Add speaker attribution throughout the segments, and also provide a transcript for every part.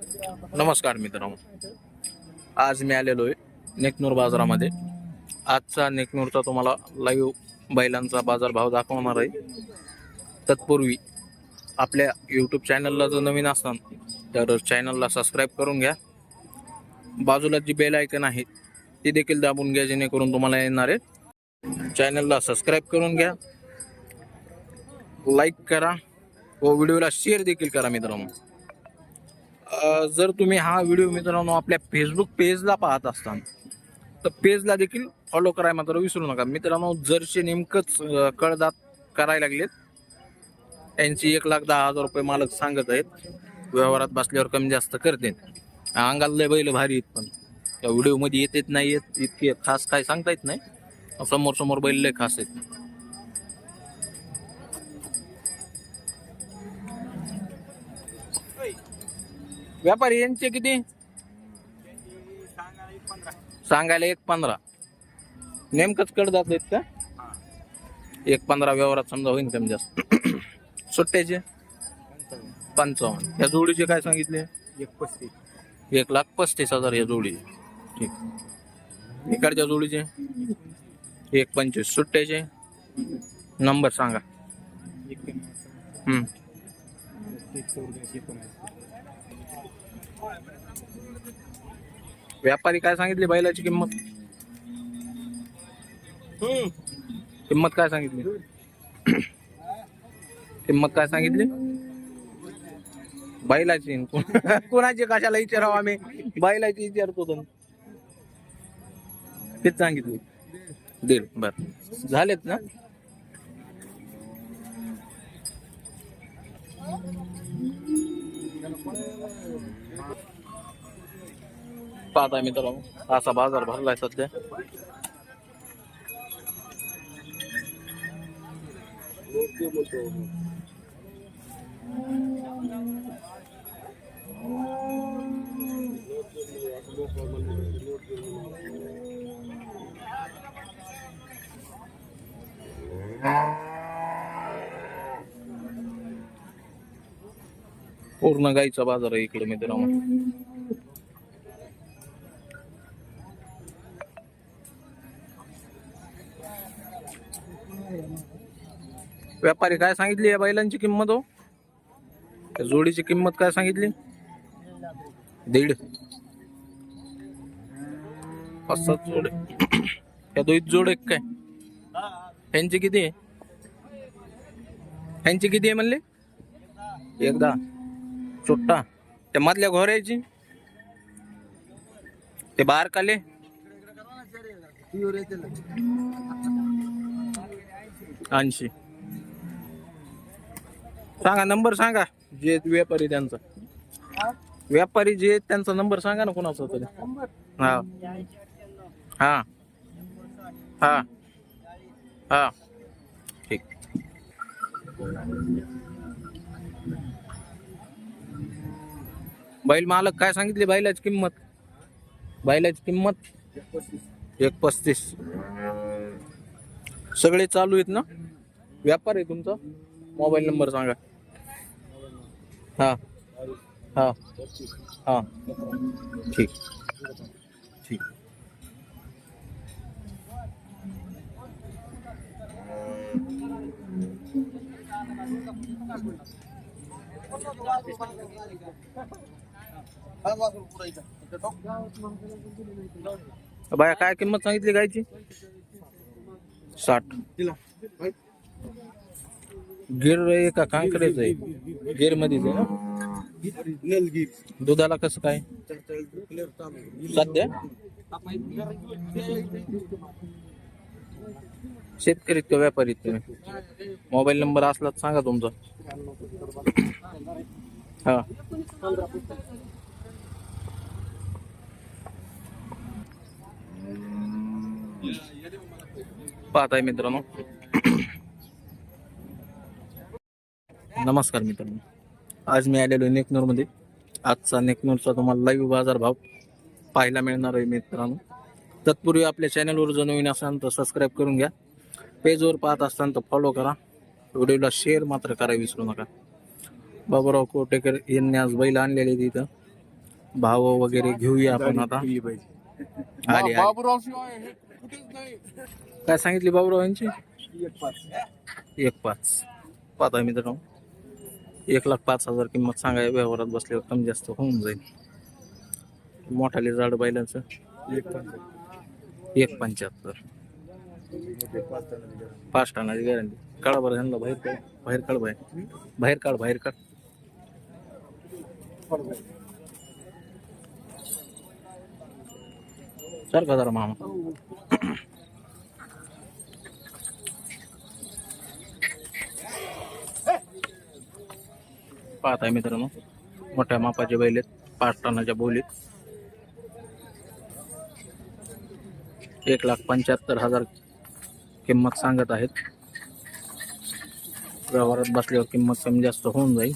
Speaker 1: नमस्कार मित्रांनो. आज मी आलेलो आहे नेकनूर बाजारामध्ये. आजचा नेकनूरचा तुम्हाला लाईव्ह बैलांचा बाजार भाव दाखवणार आहे. तत्पूर्वी आपल्या यूट्यूब चॅनलला जर नवीन असाल तर चॅनलला सबस्क्राईब करून घ्या. बाजूला जी बेल आयकन आहे ती देखील दाबून घ्या जेणेकरून तुम्हाला येणार आहे. चॅनलला सबस्क्राईब करून घ्या. लाईक करा व व्हिडिओला शेअर देखील करा मित्रांनो. जर तुम्ही हा व्हिडिओ मित्रांनो आपल्या फेसबुक पेजला पाहत असताल तर पेजला देखील फॉलो करायला मात्र विसरू नका. मित्रांनो जरचे नेमकंच कळदात करायला लागलेत. त्यांची एक लाख दहा हजार रुपये मालक सांगत आहेत व्यवहारात बसल्यावर कमी जास्त करते अंगाला बैल भारी आहेत पण. त्या व्हिडिओमध्ये येत येत नाही येत इतके खास काय सांगता येत नाही. समोर समोर बैल लय खास आहेत. व्यापारी यांचे किती? सांगायला एक पंधरा. नेमकंच कड जात आहेत का एक पंधरा व्यवहारात समजा होईल कमी जास्त. सुट्ट्याचे? पंचावन्न. या जोडीचे काय सांगितले?
Speaker 2: एक पस्तीस.
Speaker 1: एक लाख पस्तीस हजार या जोडीचे ठीक. इकडच्या जोडीचे? एक पंचवीस. सुट्ट्याचे? नंबर सांगा. हम्म. व्यापारी काय सांगितली बैलाची किंमत? किंमत काय सांगितली? किंमत काय सांगितली? बैलाची. कोणाची कशाला विचारावं आम्ही? बैलाची विचारतो तर किती सांगितली. दीड बर. झालेत ना? पाहताय मित्रांनो. असा बाजार भरलाय सध्या. पूर्ण गाईचा बाजार आहे इकडे मित्रांनो. व्यापारी काय सांगितली या बैलांची किंमत हो? त्या जोडीची किंमत काय सांगितली? दीड. पाच सात जोड या दोन जोड एक काय? ह्यांची किती आहे? ह्यांची किती आहे म्हणले? एकदा. चुट्टा. त्या मधल्या घोऱ्याची? ते बाहेर काले ऐंशी. सांगा नंबर सांगा. जे व्यापारी त्यांचा. व्यापारी जे आहेत त्यांचा नंबर सांगा ना कोणाचा तरी. हा. हा. हा. हा. ठीक. बैल मालक काय सांगितले? बैलाची किंमत. बैलाची किंमत? एक पस्तीस सगळे चालू आहेत ना? व्यापार आहे तुमचा? मोबाईल नंबर सांगा. हा हा हा। ठीक। ठीक। बाया काय किंमत सांगितली साठ. गिर आहे का कांकरेच आहे. गिर मध्येच आहे ना? दुधाला कसं काय? सध्या? शेतकरीत का व्यापारीत तुम्ही. मोबाईल नंबर असला तर सांगा तुमचा. हा. पाहताय मित्रांनो. नमस्कार मित्रांनो. आज मी आलेलो आहे नेकनूरमध्ये. आजचा नेकनूरचा तुम्हाला लाईव्ह बाजार भाव पाहायला मिळणार आहे मित्रांनो. तत्पूर्वी आपल्या चॅनलवर जर नवीन असाल तर सबस्क्राईब करून घ्या. पेजवर पाहत असताना तर फॉलो करा. व्हिडिओला शेअर मात्र करायला विसरू नका. बाबूराव कोटेकर यांनी आज बैल आणलेले इथं. भाव वगैरे घेऊया आपण आता. आले. काय सांगितली बाबूराव यांची? एक पाच. पाच. आहे मित्रांनो. एक लाख पाच हजार किंमत सांगाय व्यवहारात बसल्यावर कमी जास्त होऊन जाईल. मोठाले जाड बैलांचं. एक पंच्याहत्तर. पाच टनाची गॅरंटी. काढा बरं ह्यांना बाहेर काढ. बाहेर काढ बाहेर. बाहेर काढ बाहेर काढ. सारखा जरा मामा. पाहत आहे मित्रांनो. मोठ्या मापाचे बैल आहेत. पाच टनाच्या बोलीत एक लाख पंच्याहत्तर हजार किंमत सांगत आहेत. व्यवहारात बसल्यावर किंमत कमी जास्त होऊन जाईल.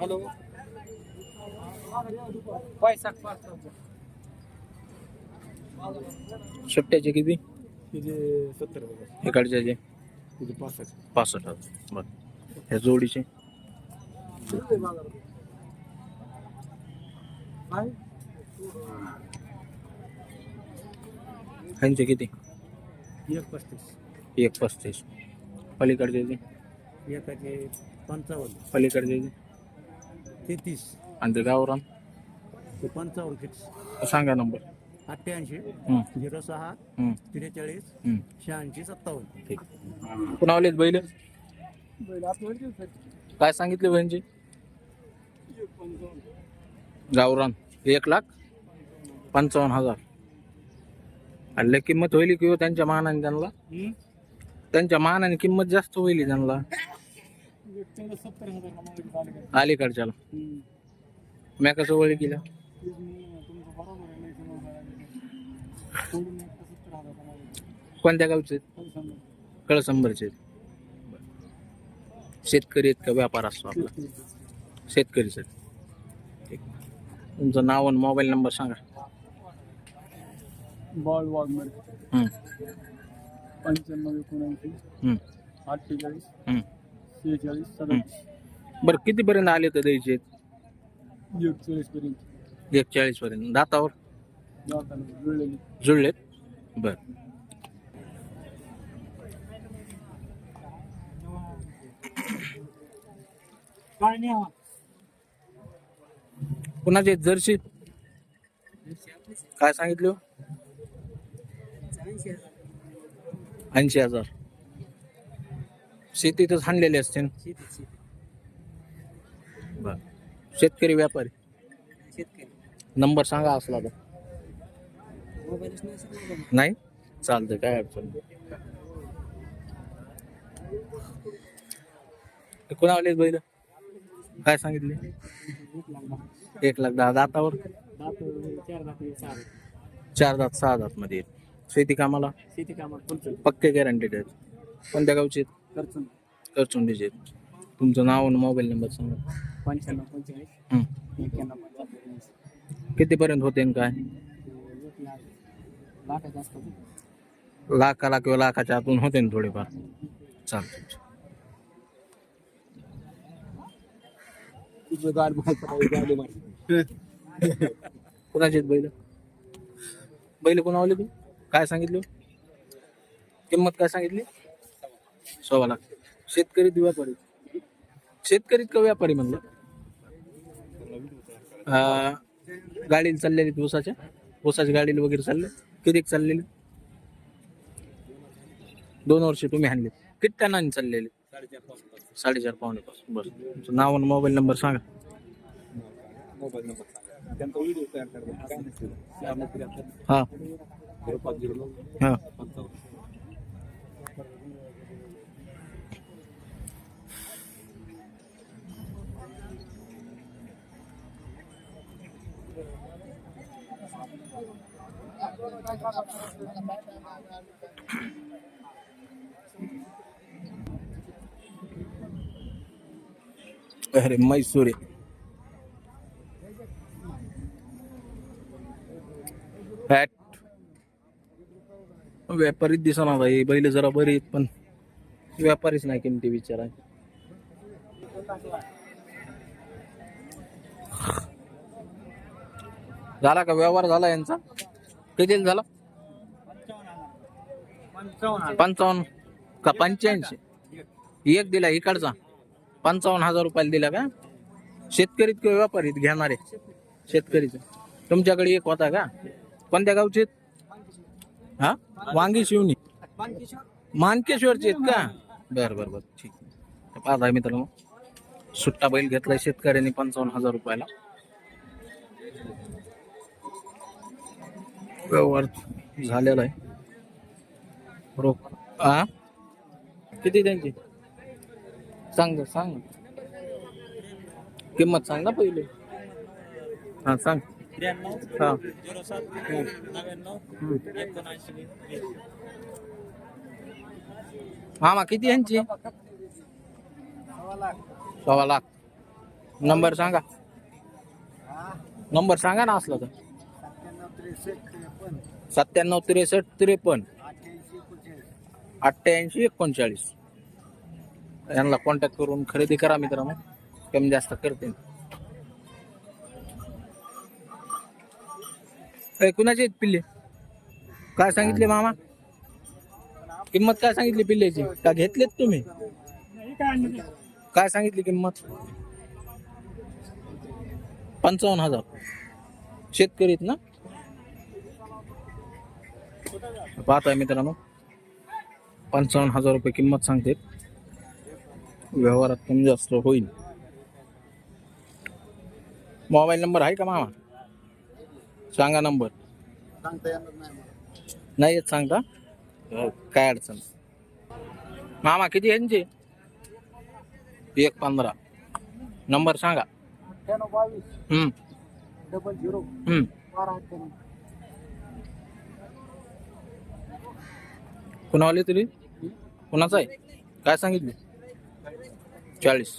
Speaker 2: हॅलो.
Speaker 1: शेपट्याचे किती?
Speaker 2: तिथे सत्तर हजार.
Speaker 1: इकडच्याचे
Speaker 2: पासष्ट.
Speaker 1: पासष्ट हजार. बरं. ह्या जोडीचे? ह्यांचे किती?
Speaker 2: एक पस्तीस.
Speaker 1: एक पस्तीस. पलीकडचे
Speaker 2: एकाचे पंचावन्न.
Speaker 1: पलीकडचे
Speaker 2: तेहतीस.
Speaker 1: आणि ते गावरान
Speaker 2: ते पंचावन्न फिक्स
Speaker 1: सांगा नंबर
Speaker 2: अठ्ठ्याऐंशी
Speaker 1: हं,
Speaker 2: झिरो सहा
Speaker 1: हं,
Speaker 2: त्रेचाळीस
Speaker 1: हं.
Speaker 2: शहाऐंशी सत्तावन्न.
Speaker 1: ठीक. पुन्हा आलेत बैल? काय सांगितले बहिणची गावरान एक लाख पंचावन्न हजार. आणि लय किंमत होईल किंवा त्यांच्या मानाने त्यांना? त्यांच्या मानाने किंमत जास्त होईल त्यांना.
Speaker 2: सत्तर हजार
Speaker 1: अलीकडच्याला. म्या कसं वळी केलं? कोणत्या गावचे कळसंबरचे. शेतकरी आहेत का व्यापार असतो आपला? शेतकरी सर तुमचं नाव आणि मोबाईल नंबर सांगा.
Speaker 2: बॉल वाघमर
Speaker 1: हं,
Speaker 2: पंच्याण्णव एकोणऐंशी.
Speaker 1: हं,
Speaker 2: अठ्ठेचाळीस.
Speaker 1: हं.
Speaker 2: शेहेचाळीस सदतीस.
Speaker 1: बरं कितीपर्यंत आले तर द्यायचे?
Speaker 2: एकचाळीस पर्यंत
Speaker 1: एक चाळीस पर्यंत दातावर.
Speaker 2: जुळलेली.
Speaker 1: जुळलेत? बर.
Speaker 2: काय नाही
Speaker 1: कुणाचे जर्सी? काय सांगितले? ऐंशी हजार. शेतीतच हाणलेले असते बर. शेतकरी व्यापारी. नंबर सांगा असला तर. नाही? चालतंय काय अडचण नाही. ते कुणावले बैल? काय सांगितले? एक लाख दहा दातावर
Speaker 2: चार दाखले चार
Speaker 1: चार दात सहा दात मध्ये. शेती कामाला?
Speaker 2: शेती कामात फुलचल
Speaker 1: पक्के गॅरंटेड आहेत. कोणत्या गावचे आहेत?
Speaker 2: करचून
Speaker 1: करचुंडीचे. तुमचं नाव आणि मोबाईल नंबर सांगा.
Speaker 2: पंच्याण्णव पंचेचाळीस.
Speaker 1: हं.
Speaker 2: एक्क्याण्णव पंच्याहत्तर
Speaker 1: कितीपर्यंत होते आणि काय?
Speaker 2: एक लाख
Speaker 1: लाखाला किंवा लाखाच्या आतून होते ना थोडेफार. चालतं
Speaker 2: तुझं गाड गाडी मारली
Speaker 1: कुणाचे आहेत बैल? बैल कोणावले तू काय सांगितलं? किंमत काय सांगितली? सव्वा लाख शेतकरी व्यापारी शेतकरी का व्यापारी म्हणलं. अं, गाडीला चाललेली ऊसाच्या ऊसाच्या गाडीला वगैरे चालले. किती चाललेली? दोन वर्ष तुम्ही आणले किती टनाने चाललेले? साडेचार पावणे पासून बरं. तुमचं नाव आणि मोबाईल नंबर सांगा.
Speaker 2: मोबाईल नंबर त्यांचा व्हिडिओ तयार
Speaker 1: हां. हां. अरे मैसूर फॅट व्यापारीच दिसणार भाई बैल जरा बरी पण व्यापारीच नाही किमती विचारायची झाला का व्यवहार झाला यांचा? किती झाला? पंचावन्न का पंच्याऐंशी? एक दिला इकडचा. पंचावन्न हजार रुपयाला दिला का? शेतकरीत किंवा व्यापारीत घेणारे. शेतकरीच. तुमच्याकडे एक होता का? कोणत्या गावचे? हा? वांगी शिवणी मानकेश्वरचे आहेत का? बर बर बर. ठीक. आहे. पाहत आहे मित्रांनो. सुट्टा बैल घेतलाय शेतकऱ्यांनी पंचावन्न हजार रुपयाला. व्यवहार झालेला आहे. रोख हा? किती त्यांची? सांग सांग. किंमत सांग ना पहिले. हा सांग. हा. मामा किती यांची? सव्वा लाख. नंबर सांगा. नंबर सांगा ना असला तर. सत्त्याण्णव त्रेसष्ट त्रेपन्न. अठ्ठ्याऐंशी एकोणचाळीस. यांना कॉन्टॅक्ट करून खरेदी करा मित्रांनो. कमी जास्त करते. कुणाचे आहेत पिल्ले? काय सांगितले मामा? किंमत काय सांगितली पिल्ल्याची? का घेतलेत तुम्ही? काय सांगितली किंमत? पंचावन्न हजार. शेतकरीत ना? पाहताय मित्रांनो पंचावन्न हजार रुपये किंमत सांगते. व्यवहारात कमी जास्त होईल. मोबाईल नंबर आहे का मामा? सांगा नंबर. नाही येत सांगता? हो, काय अडचण? मामा किती यांचे? एक पंधरा. नंबर सांगा.
Speaker 2: डबल झिरो
Speaker 1: हम्म
Speaker 2: बारा अठ्ठ्याण्णव
Speaker 1: कुणावाले तरी कुणाचा आहे? काय सांगितले? चाळीस.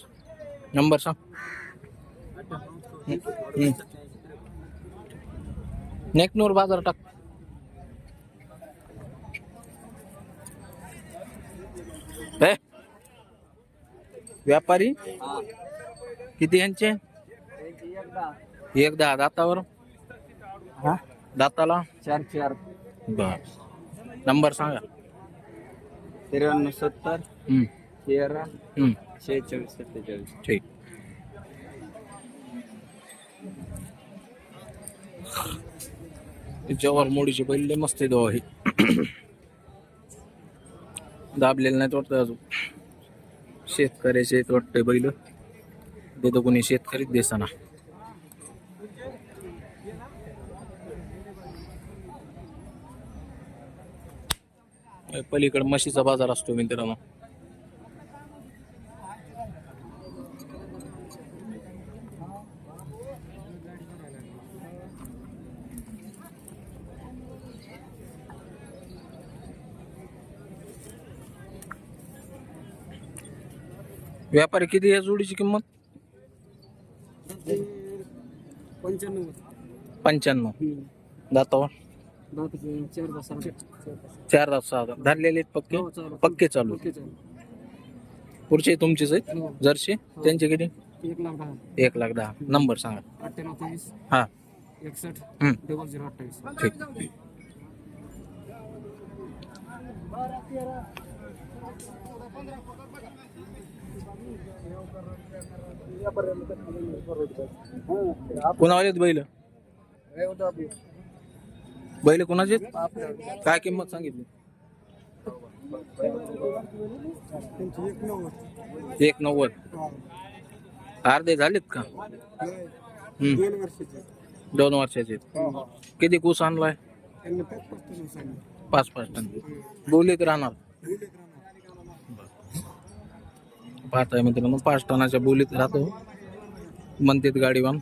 Speaker 1: नंबर सांग. नेकनूर बाजार टाक. ए, व्यापारी? किती यांचे? एक दहा. दातावर?
Speaker 2: हा?
Speaker 1: दाताला?
Speaker 2: चार चार.
Speaker 1: बर. नंबर सांगा.
Speaker 2: त्र्याण्णव सत्तर
Speaker 1: हम्म,
Speaker 2: तेरा
Speaker 1: हम्म.
Speaker 2: शेहेचाळीस सत्तेचाळीस.
Speaker 1: ठीक. जवाहर मोडीचे बैल लय मस्त आहे हे दाबलेलं नाही वाटतं अजून. शेतकऱ्याचे आहेत वाटतं बैल. देतो कोणी शेतकरीच देसाना. पलीकडे म्हशीचा बाजार असतो मित्रांनो. व्यापारी किती आहे जोडीची किंमत?
Speaker 2: पंच्याण्णव.
Speaker 1: पंच्याण्णव. दातावर?
Speaker 2: चार बसा
Speaker 1: चार दात सहा दात धरलेले आहेत पक्के?
Speaker 2: हो, चालू.
Speaker 1: पक्के चालू. पुढचे तुमचेच आहेत? जर्सी? त्यांचे किती?
Speaker 2: एक लाख दहा.
Speaker 1: एक लाख दहा. नंबर सांगा.
Speaker 2: अठ्ठ्याण्णव तेवीस
Speaker 1: हा.
Speaker 2: एकसष्ट.
Speaker 1: हम्म.
Speaker 2: डबल झिरो अठ्ठावीस.
Speaker 1: ठीक. कुणावर आहेत बैल? बैल कोणाचे काय किंमत सांगितली?
Speaker 2: एक नव्वद.
Speaker 1: अर्धे झालेत का?
Speaker 2: दोन वर्षाचे
Speaker 1: किती कुस आणलाय?
Speaker 2: पाच पाच टन.
Speaker 1: पाच पाच टन बोलीत राहणार. पाहताय मित्रांनो पाच टनाच्या बोलीत राहतो. म्हणतात गाडीवान.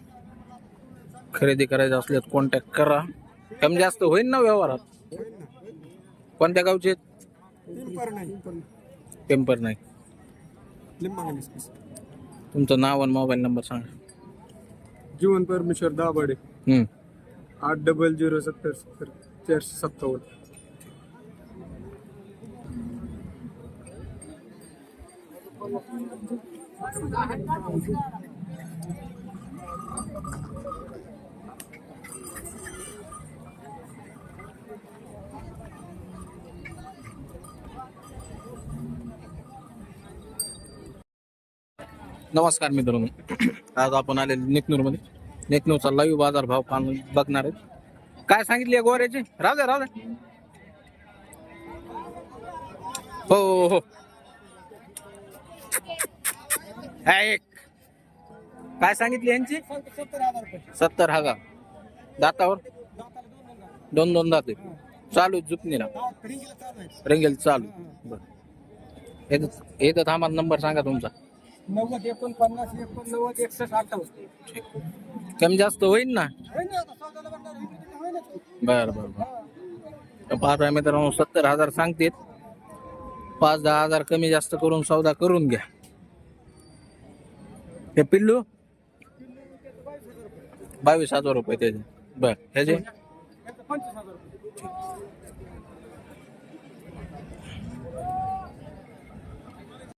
Speaker 1: खरेदी करायचं असल्यास कॉन्टॅक्ट करा. कमी जास्त होईल ना व्यवहारात? कोणत्या गावचे आहेत?
Speaker 2: नाही.
Speaker 1: टेम्पर नाही. तुमचं नाव आणि मोबाईल नंबर सांगा.
Speaker 2: जीवन परमेश्वर
Speaker 1: दाबाडे
Speaker 2: आठ डबल झिरो सत्तर सत्तर चारशे सत्तावन्न.
Speaker 1: नमस्कार मित्रांनो. आज आपण आले नेकनूरमध्ये नेकनूरचा लाईव्ह बाजार भाव पाहून बघणार आहे काय सांगितले गोऱ्याचे? राहू द्या राहू हो हो हो. काय सांगितली यांची?
Speaker 2: सत्तर हजार
Speaker 1: दातावर? दोन दोन दाते. चालू जुपणीला.
Speaker 2: चालू
Speaker 1: रंगेल चालू बर. येतं येतं थांबा नंबर सांगा तुमचा.
Speaker 2: नव्वद एकोणपन्नास एकोणनव्वद एकसष्ट अठ्ठावन्न.
Speaker 1: कमी जास्त होईल ना. बर बर मित्रांनो सत्तर हज़ार सांगतेत. पाच दहा हज़ार कमी जास्त करून सौदा करून घ्या. हे पिल्लू? बावीस हज़ार रुपये. त्याचे. बर ह्याचे?